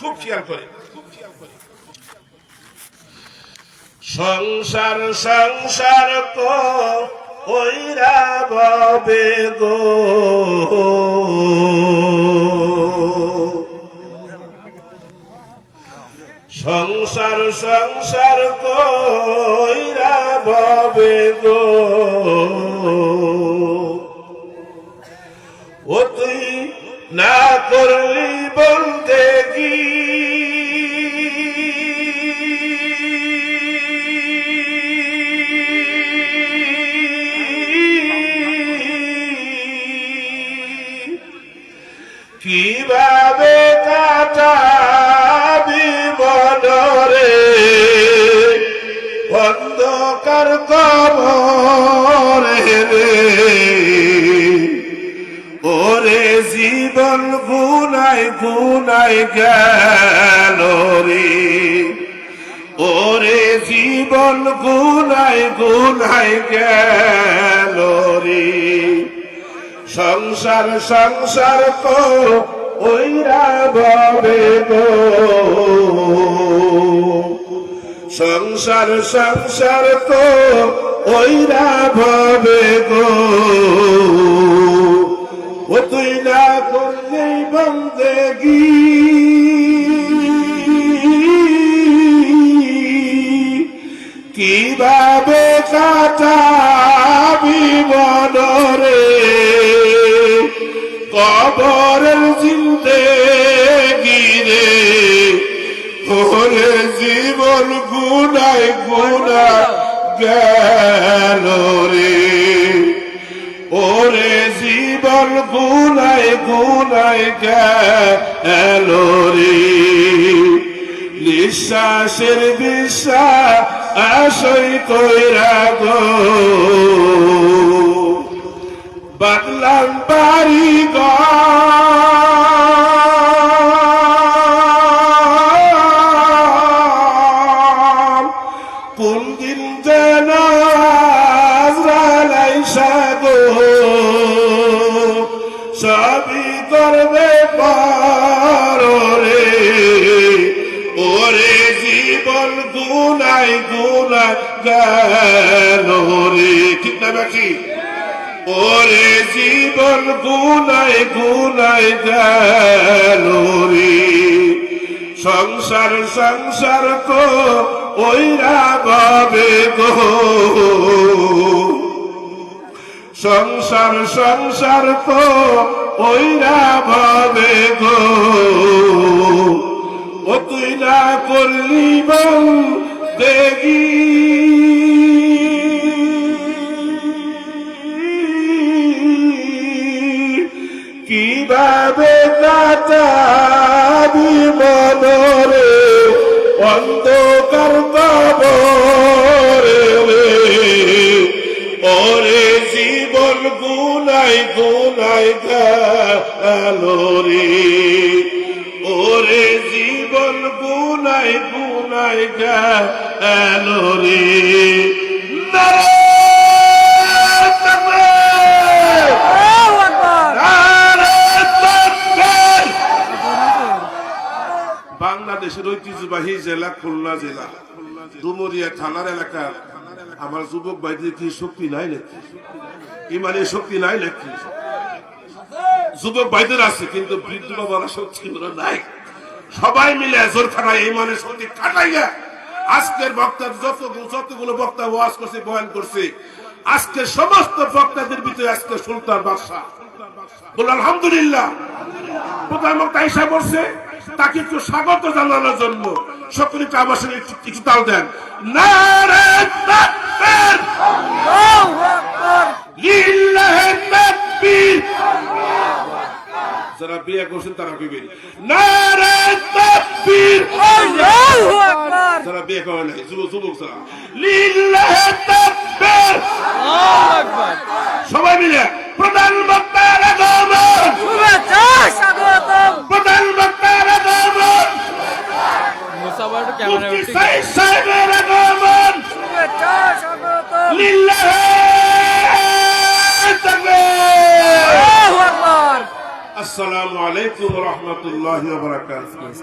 খুব খেয়াল করে। সংসার সংসার কো ওইরা গো। সংসার সংসার কইরা ববে গো। ও তুই না করলি কি কীভাবে কাটাবি মনরে? অন্ধকার কবরে রে ওরে জীবন গুনাই গুনাই গেল রে। ওরে জীবন গুনাই গুনাই গেল রে। সংসার সংসার কো ওইরা ববে গো। সংসার সংসার কো ওইরা ভবে গো। বন্দেগি কীভাবে কাটাবি মনরে কবরের জিন্দে গিরে ওরে জীবন গুনায় গুনা গেল রে। ওরে জীবন গুনায় গুনায় গেল রে। নিঃশ্বাসের বিশ্বাস আসই কইরা গো। বাদলাম বাড়ি গেল রে ঠিক না বাকি ওরে জীবন গুনাই গুনাই গেল রে সংসার সংসার কো ওইরা বাবে গো। সংসার সংসার কো ওইরা ভাবে গো। ও তুই না করলি বল কাটাবি মনরে, অন্ধকার কবরে ওরে জীবন গুনাই গুনাই গেল রে। ওরে জীবন গুনাই গুনাই গেল রে। বাংলাদেশের ঐতিহ্যবাহী জেলা খুলনা জেলা। ডুমুরিয়া থানার এলাকার আমার যুবক ভাইদের কি শক্তি নাই নাকি? ইমানের শক্তি নাই নাকি? যুবক ভাইদের আছে, কিন্তু বৃদ্ধ বাবার শক্তি নাই। সবাই মিলে জোরখানায় ইমানের শক্তি কাটাইয়া আজকের বক্তা যত যতগুলো বক্তা ওয়াজ করছে, বয়ান করছে আজকে সমস্ত বক্তাদের ভিতরে আজকে সুলতান বাদশাহ। বল আলহামদুলিল্লাহ। প্রধান বক্তা করছে তাকে একটু স্বাগত জানানোর জন্য সকলে একটু আমার সঙ্গে একটু- তাল দেন! যারা বিয়ে করছেন তারা বিবেন! যারা বিয়ে করে নাই যুবক যুবক যারা। সবাই মিলে প্রধান لله التكبير الله السلام عليكم ورحمة الله وبركاته.